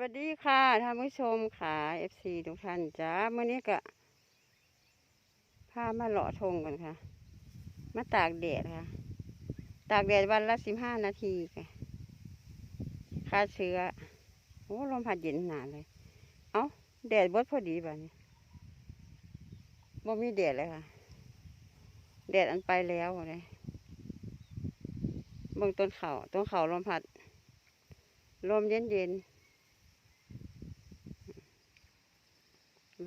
วัสดีค่ะท่านผู้ชมค่ะเอฟซีทุกท่านจ้าเมื่อนี้ก็พามาเลาะทงกันค่ะ มาตากแดดค่ะ ตากแดดวันละสิบห้านาทีค่ะฆ่าเชื้อโอ้ลมพัดเย็นหนาเลย เอ้าแดดบดพอดีบ่เนี่ยบ่มีแดดเลยค่ะ แดดอันไปแล้วเลยเบิ่งต้นเขาต้นเขาลมพัดลมเย็นเย็น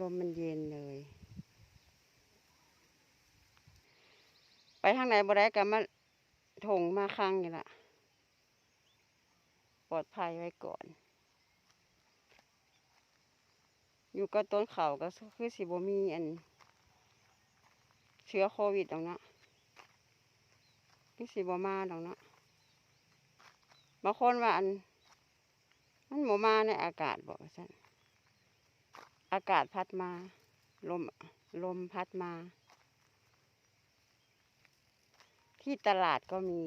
ลมมันเย็นเลย ไปทางไหนบ่ได้ก็มาถงมาคังนี่ละปลอดภัยไว้ก่อน อยู่กับต้นเขาก็คือสิบมีอัน เชื้อโควิดตรงนั้นคือสิบมาตรงนั้นบางคนว่าอัน มันหมูมาในอากาศบอกว่าซั่น อากาศพัดมา ลม ลมพัดมา ที่ตลาดก็มี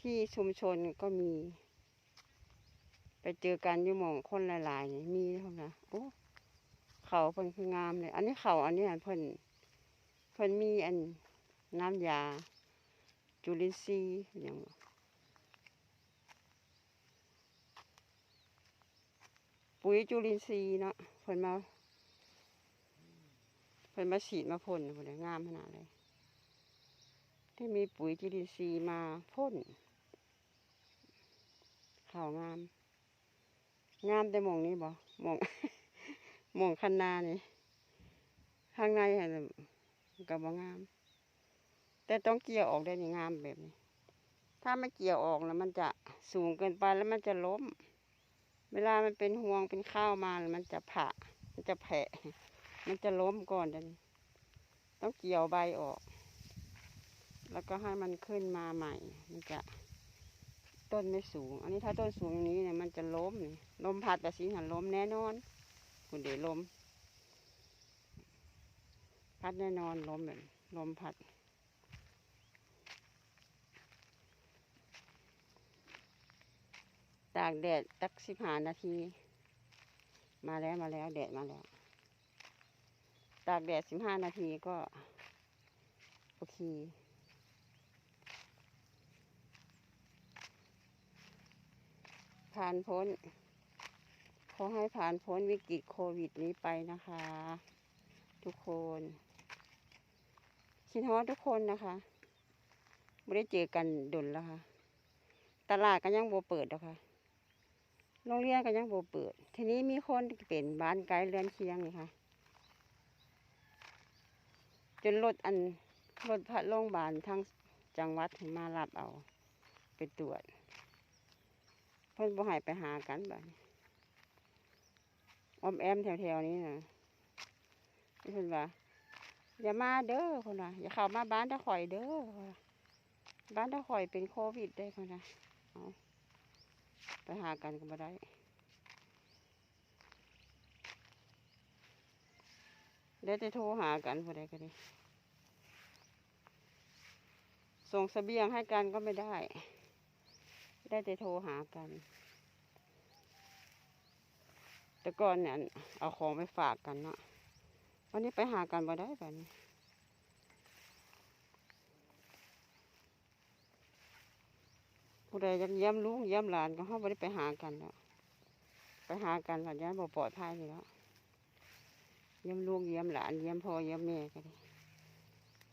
ที่ชุมชนก็มี ไปเจอกันอยู่หมองคนหลายๆนี่มีเท่านะโอ้เขาเพิ่นคืองามเลย อันนี้เขาอันนี้เพิ่นเพิ่นมีอันน้ำยา จุลินทรีย์อย่าง ปุ๋ยจุลินทรีย์เนาะเพิ่นมาเพิ่นมาฉีดมาพ่นพุ่นงามขนาดเลยที่มีปุ๋ยจุลินทรีย์มาพ่นข่าวงาม งามแต่มองนี้บ่มองมองคันนานี่ข้างในเห็นกับบ่งาม แต่ต้องเกี่ยวออกได้นี่งามแบบนี้ ถ้าไม่เกี่ยวออกแล้วมันจะสูงเกินไปแล้วมันจะล้ม เวลามันเป็นห่วงเป็นข้าวมา มันจะผ่ามันจะแผะมันจะล้มก่อนเดี๋ยวนี้ต้องเกี่ยวใบออก แล้วก็ให้มันขึ้นมาใหม่ มันจะต้นไม่สูง อันนี้ถ้าต้นสูงอย่างนี้เนี่ยมันจะล้มลมพัดแต่สิหันล้มแน่นอน คุณเดี๋ยวลมพัดแน่นอนล้มแบบลมพัด ตากแดดตักสิบห้านาที มาแล้วมาแล้วแดดมาแล้ว ตากแดดสิบห้านาทีก็ โอเค ผ่านพ้น ขอให้ผ่านพ้นวิกฤตโควิดนี้ไปนะคะ ทุกคนคิดฮอดทุกคนนะคะไม่ได้เจอกันดุนแล้วค่ะ ตลาดก็ยังโบเปิดแล้วค่ะ โรงเรียนก็ยังโบเปิด ทีนี้มีคนเป็นบ้านไกลเรือนเคียงนี่ค่ะ จนรถอันรถพัดโรงพยาบาลทั้งจังหวัดมารับเอา ไปตรวจเพิ่นบ่ให้ไปหากันบัดนี้ออมแอมแถวๆนี้นะเพิ่นว่าอย่ามาเด้อคนน่ะ อย่าเข้ามาบ้านตะข่อยเด้อว่าบ้านตะข่อยเป็นโควิดได้คนน่ะเอา ไปหากันก็บ่ได้เดี๋ยวจะโทรหากันผู้ใดก็ด้ส่งเสบียงให้กันก็ไม่ได้ ได้แต่โทรหากัน แต่ก่อนเนี่ยเอาของไปฝากกันเนาะวันนี้ไปหากันบ่ได้แบบนี้ ผู้ใดยากเยี่ยมลูกเยี่ยมหลานก็เขาบ่ได้ไปหากันแล้วไปหากันหลานย้านบ่ปลอดภัยอยู่แล้วเยี่ยมลูกเยี่ยมหลานเยี่ยมพ่อเยี่ยมแม่ก็ได้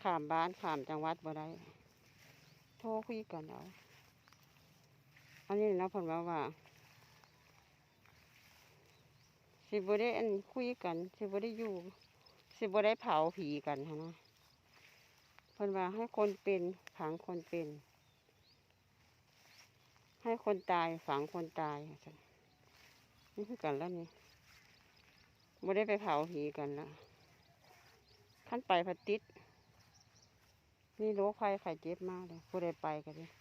ข้ามบ้านข้ามจังหวัดบ่ได้โทรคุยกันเอาอันนี้นะเพิ่นว่าว่า สิบ่ได้อันคุยกัน สิบ่ได้อยู่ สิบ่ได้เผาผีกันนะเพิ่นว่าให้คนเป็นฝังคนเป็น ให้คนตายฝังคนตายนี่คือกันแล้วนี่บ่ได้ไปเผาผีกันละขั้นไปพัดติดนี่โรคภัยไข้เจ็บมากเลยผู้ใดไปกันเลย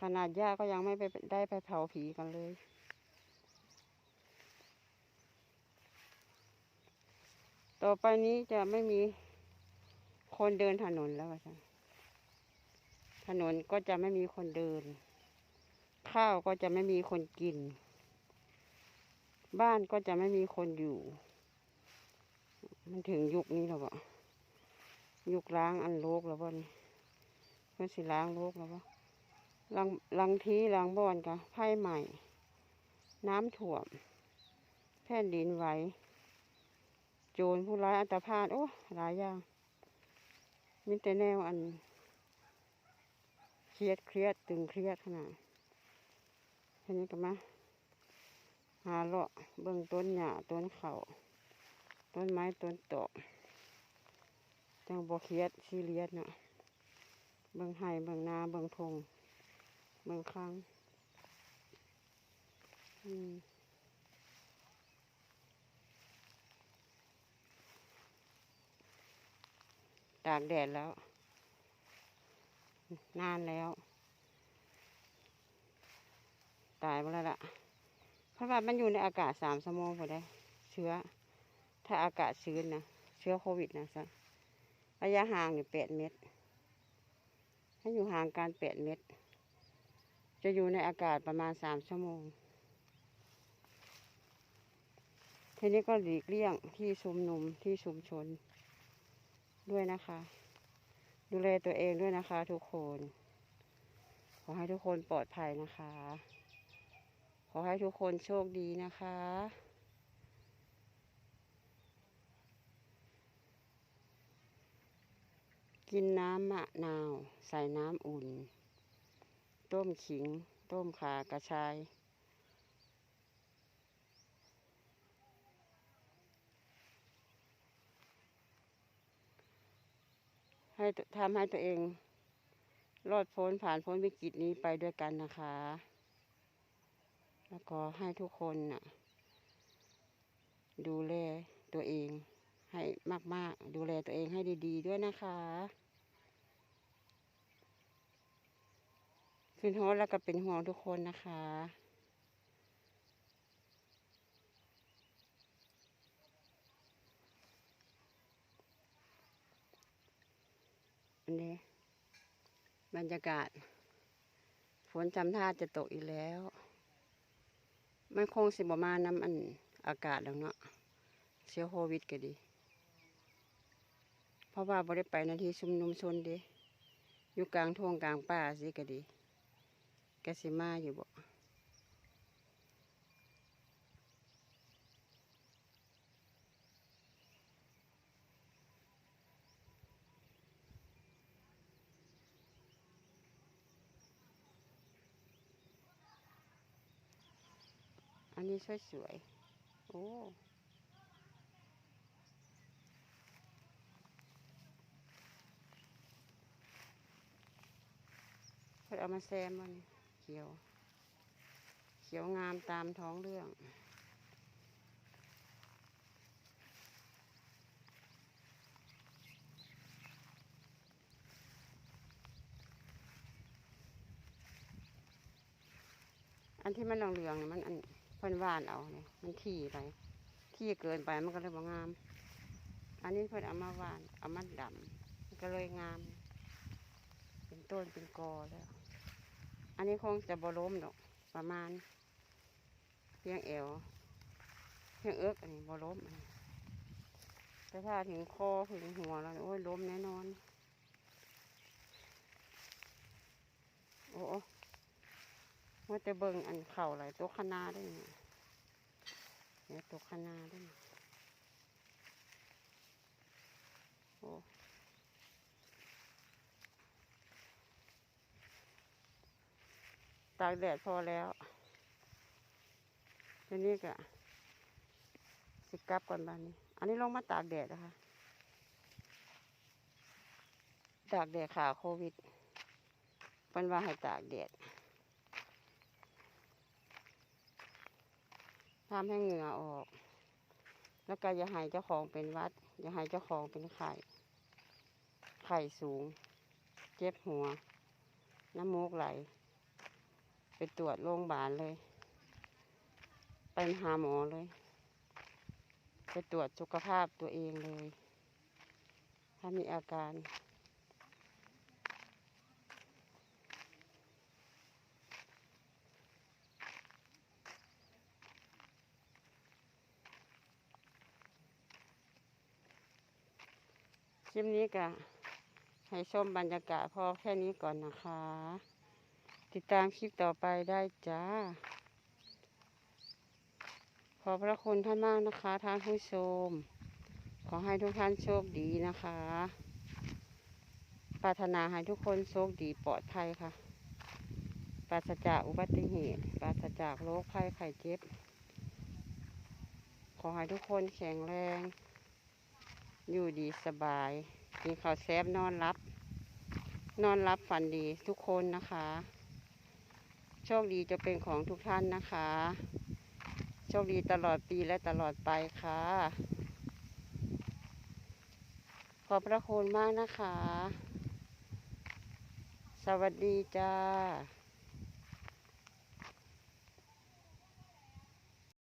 ขนาดย่าก็ยังไม่ไปได้ไปเผาผีกันเลย ต่อไปนี้จะไม่มีคนเดินถนนแล้วว่าซั่น ถนนก็จะไม่มีคนเดิน ข้าวก็จะไม่มีคนกิน บ้านก็จะไม่มีคนอยู่ มันถึงยุคนี้แล้วบ่ยุคล้างอันโลกแล้วบ่นี่เพื่อสิล้างโลกแล้วบ่ลังลังทีลังบ่อนกะไพ่ใหม่ น้ำท่วม แผ่นดินไหว โจรผู้ร้ายอันตพาลโอ้หลายอย่างมีแต่แนวอัน เครียดเครียดตึงเครียดขนาดทีนี้ก็มาหาเลาะเบิ่งต้นหญ้าต้นเขาต้นไม้ต้นตอกจังบ่เครียดซีเรียสเนาะเบิ่งไห้เบิ่งนาเบิ่งพงเบิ่งคลังอืมตากแดดแล้ว นานแล้ว ตายไปแล้วล่ะ เพราะว่ามันอยู่ในอากาศสามชั่วโมงพอได้เชื้อ ถ้าอากาศชื้นนะเชื้อโควิดนะซะระยะห่างอยู่แปดเมตรถ้าอยู่ห่างกันแปดเมตร จะอยู่ในอากาศประมาณสามชั่วโมงทีนี้ก็หลีกเลี่ยงที่ชุมนุมที่ชุมชนด้วยนะคะ ดูแลตัวเองด้วยนะคะ ทุกคน ขอให้ทุกคนปลอดภัยนะคะ ขอให้ทุกคนโชคดีนะคะ กินน้ำมะนาว ใส่น้ำอุ่น ต้มขิง ต้มขากระชาย ให้ทำให้ตัวเอง รอดพ้นผ่านพ้นวิกฤตนี้ไปด้วยกันนะคะ แล้วก็ให้ทุกคนน่ะดูแลตัวเองให้มาก ๆ ดูแลตัวเองให้ดี ๆ ด้วยนะคะคืนโฮสแล้วก็เป็นห่วงทุกคนนะคะ นนี้ บรรยากาศ ฝนจำท่าจะตกอีกแล้ว มันคงสิบประมาณน้ำอันอากาศแล้วเนาะเชื้อโควิดก็ดี เพราะว่าบ่ได้ไปนาทีชุมนุมชนเดิอยู่กลางท่วงกลางป่าสิก็ดีกสิมาอยู่บ่ นนี้สวยๆ โอ้เพิ่นเอามาแซมมันเขียว เขียวงามตามท้องเรื่องอันที่มันเหลืองๆเนี่ยมันอัน พิ่นว่านเอาเนี่ยมันที่ไป ที่เกินไปมันก็เลยบ่งาม อันนี้เพิ่นเอามาว่านเอามาดำมันก็เลยงาม เป็นต้นเป็นกอแล้ว อันนี้คงจะบ่ล้มดอกประมาณเพียงเอวเพียงเอิกอันนี้บ่ล้มแต่ถ้าถึงคอถึงหัวแล้วโอ้ยล้มแน่นอน โอ้ ว่าจะเบิ่งอันเข่าอะไรตัวคณาได้เนี่ยเนี่ยตัวคณาได้เนี่ยโอ้ตากแดดพอแล้วทีนี้ก็สิกลับก่อนบ้านนี้ อันนี้ลงมาตากแดดนะคะ ตากแดดขาโควิดเป็นว่าให้ตากแดด ทำให้เหงื่อออก แล้วก็อย่าให้เจ้าของเป็นวัด อย่าให้เจ้าของเป็นไข่ ไข่สูง เจ็บหัว น้ำมูกไหล ไปตรวจโรงพยาบาลเลย ไปหาหมอเลย ไปตรวจสุขภาพตัวเองเลย ถ้ามีอาการ ลิปนี้ก็ให้ชมบรรยากาศพอแค่นี้ก่อนนะคะ ติดตามคลิปต่อไปได้จ้า ขอบพระคุณท่านมากนะคะท่านผู้ชม ขอให้ทุกท่านโชคดีนะคะ ปรารถนาให้ทุกคนโชคดีปลอดภัยค่ะ ปราศจากอุบัติเหตุ ปราศจากโรคภัยไข้เจ็บ ขอให้ทุกคนแข็งแรง อยู่ดีสบายกินข้าวแซบนอนรับ นอนรับฝันดีทุกคนนะคะ โชคดีจะเป็นของทุกท่านนะคะ โชคดีตลอดปีและตลอดไปค่ะ ขอบพระคุณมากนะคะ สวัสดีจ้า